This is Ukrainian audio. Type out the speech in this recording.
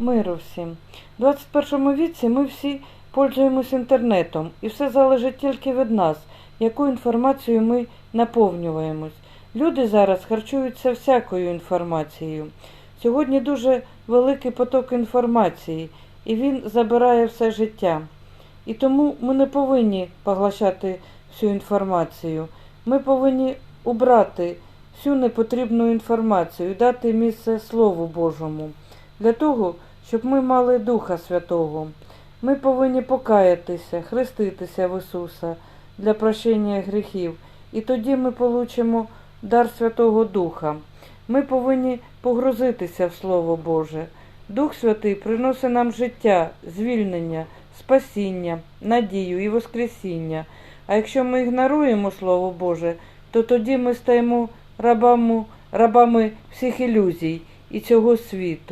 Миру всім. У 21 віці ми всі пользуємось інтернетом, і все залежить тільки від нас, яку інформацію ми наповнюємось. Люди зараз харчуються всякою інформацією. Сьогодні дуже великий поток інформації, і він забирає все життя. І тому ми не повинні поглощати всю інформацію. Ми повинні убрати всю непотрібну інформацію дати місце Слову Божому для того, щоб ми мали Духа Святого. Ми повинні покаятися, хреститися в Ісуса для прощення гріхів, і тоді ми получимо дар Святого Духа. Ми повинні погрузитися в Слово Боже. Дух Святий приносить нам життя, звільнення, спасіння, надію і Воскресіння. А якщо ми ігноруємо Слово Боже, то тоді ми стаємо рабами, рабами всіх ілюзій і цього світу.